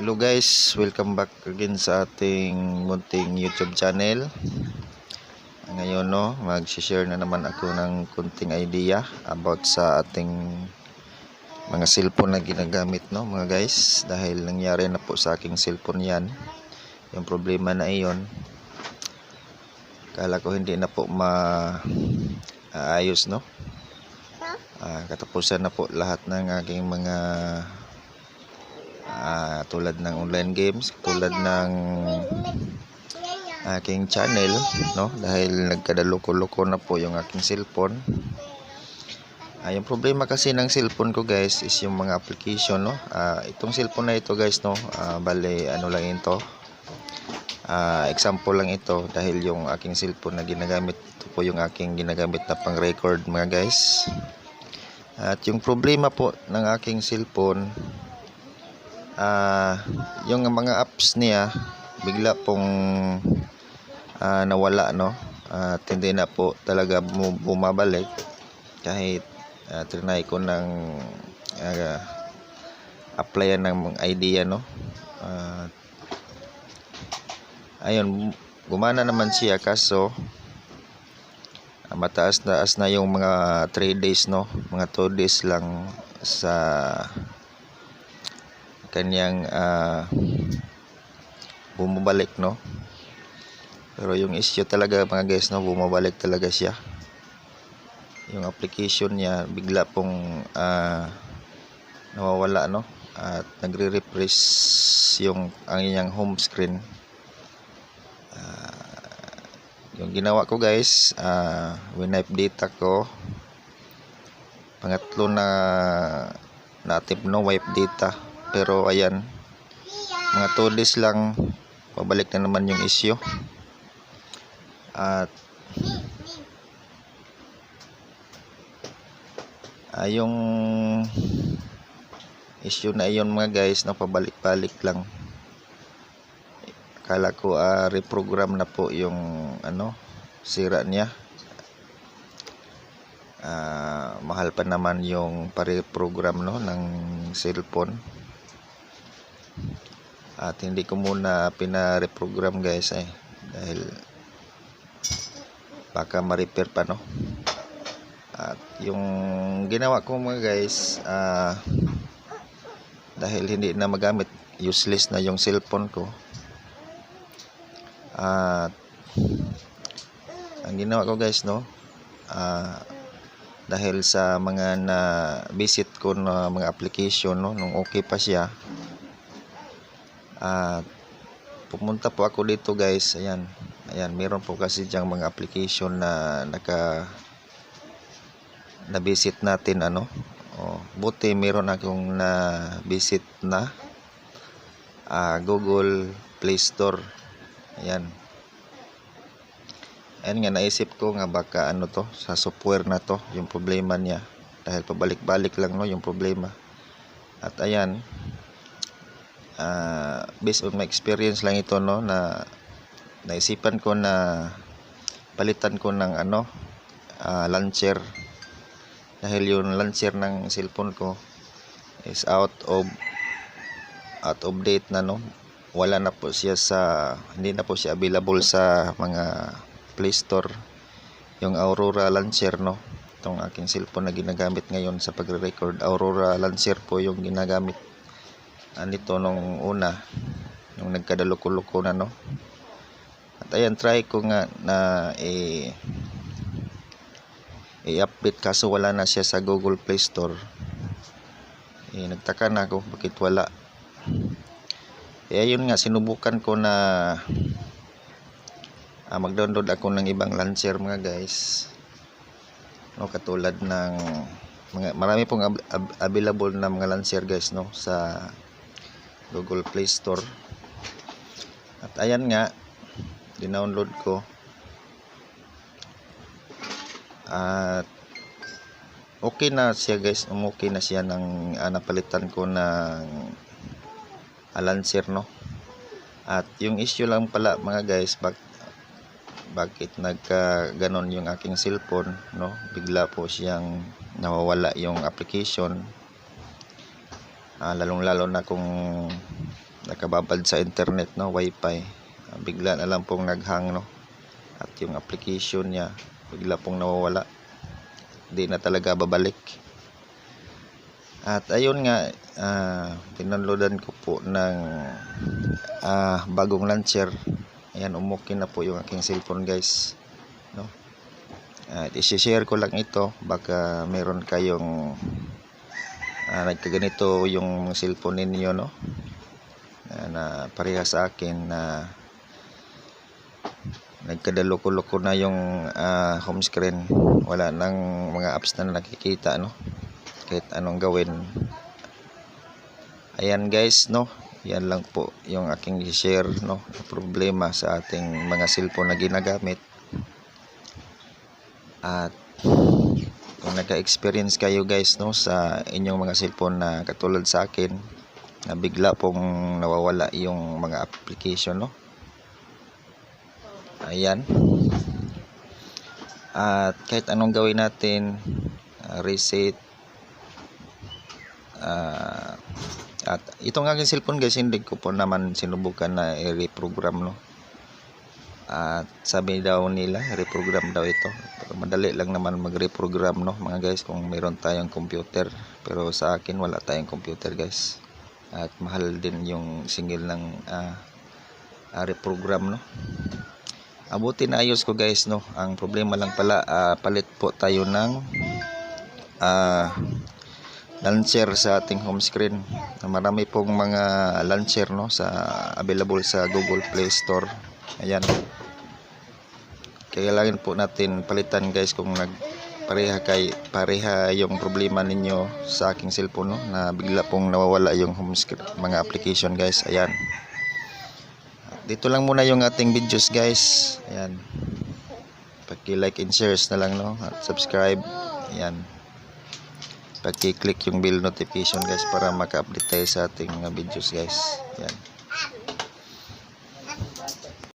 Hello guys, welcome back again sa ating munting YouTube channel. Ngayon no, mag-share na naman ako ng kunting idea about sa ating mga cellphone na ginagamit no mga guys. Dahil nangyari na po sa aking cellphone yan. Yung problema na iyon kala ko hindi na po ma aayos no? Ah, katapusan na po lahat ng aking mga ah, tulad ng online games, tulad ng aking channel, no? Dahil nagkadaloko-loko na po yung aking cellphone. Ah, yung problema kasi ng cellphone ko guys is yung mga application, no? Ah, itong cellphone na ito guys, no? Ah, bale, ano lang ito? Ah, example lang ito dahil yung aking cellphone na ginagamit ito po yung aking ginagamit na pang-record mga guys. At yung problema po ng aking cellphone, ah yung mga apps niya bigla pong ah, nawala no. At hindi na po talaga bu- bumabalik kahit uh, trinay ko ng ah, applyan ng idea no. At ayun, gumana naman siya kaso Ah, mataas na as na yung mga 3 days no mga 2 days lang sa kanyang ah, bumabalik no? Pero yung issue talaga mga guys no bumabalik talaga siya. Yung application niya bigla pong ah, nawawala no? At nagre-refresh yung ang inyang home screen. Yung ginawa ko guys uh, winipe data ko. Pangatlo na native no wipe data pero ayan mga 2 days lang pabalik na naman yung issue at ah, yung issue na iyon mga guys na pabalik-balik lang Akala ko ah, reprogram na po yung ano sira niya. Ah, mahal pa naman yung pare-program no ng cellphone. At hindi ko muna pina-reprogram guys eh. Dahil baka ma-repair pa no. At yung ginawa ko mga guys ah dahil hindi na magamit useless na yung cellphone ko. At ang ginawa ko guys no? Ah, dahil sa mga na visit ko na mga application no? Nung okay pa siya at pumunta po ako dito guys ayan ayan meron po kasi diyang mga application na naka na visit natin ano oh, buti meron akong na visit na ah, Google Play Store Ayan. Ayan nga, naisip ko nga baka ano to, sa software na to, yung problema niya. Dahil pabalik-balik lang no, yung problema. At ayan, uh, based on my experience lang ito no, na naisipan ko na palitan ko ng ano, uh, launcher. Dahil yung launcher ng cellphone ko is out of out of date na no wala na po siya sa hindi na po siya available sa mga Play Store yung Aurora Launcher no itong aking cellphone na ginagamit ngayon sa pagre-record Aurora Launcher po yung ginagamit anito nung una nung nagkadaloko-loko na no? At ayan try ko nga na i-update kaso wala na siya sa Google Play Store. Eh, nagtaka na ako bakit wala? Kaya yun nga, sinubukan ko na ah, mag-download ako ng ibang launcher mga guys. No, katulad ng mga, marami pong ab- ab- available na mga launcher guys no? Sa Google Play Store. At ayan nga, dinownload ko. At okay na siya guys, okay na siya ng ah, napalitan ko ng alanser no at yung issue lang pala mga guys bak bakit nagka ganon yung aking cellphone no bigla po siyang nawawala yung application ah, lalong lalo na kung nakababad sa internet no wifi. Ah, bigla na lang pong naghang no. At yung application niya bigla pong nawawala. Di na talaga babalik. At ayun nga ah, pinanloadan ko po ng ah, bagong launcher. Ayan umukin na po yung aking cellphone guys no. At isi-share ko lang ito baka meron kayong ah, nagkaganito yung cellphone ninyo no? Na, na pareha sa akin na nagkadaloko-loko na yung ah, home screen. Wala nang mga apps na nakikita no? Kahit anong gawin. Ayan guys no? Yan lang po yung aking share no? Problema sa ating mga cellphone na ginagamit. At kung nagka-experience kayo guys no sa inyong mga cellphone na katulad sa akin na bigla pong nawawala yung mga application no? Ayan. At kahit anong gawin natin uh, reset. Ah, at itong aking cellphone guys hindi ko po naman sinubukan na i-reprogram no at sabi daw nila reprogram daw ito. Pero madali lang naman mag-reprogram no mga guys kung meron tayong computer. Pero sa akin wala tayong computer guys. At mahal din yung single ng ah, ah, reprogram no. Abuti na ayos ko guys no. Ang problema lang pala ah, palit po tayo ng ah, launcher sa ating home screen. Marami pong mga launcher no sa available sa Google Play Store. Ayan kailangan po natin palitan guys kung nag pareha kay pareha yung problema ninyo sa aking cellphone no? Na bigla pong nawawala yung home screen mga application guys. Ayan. Dito lang muna yung ating videos guys. Ayan. Paki-like and shares na lang no? At subscribe. Ayan. Paki-click yung bell notification guys para maka-update tayo sa ating mga videos guys. Ayan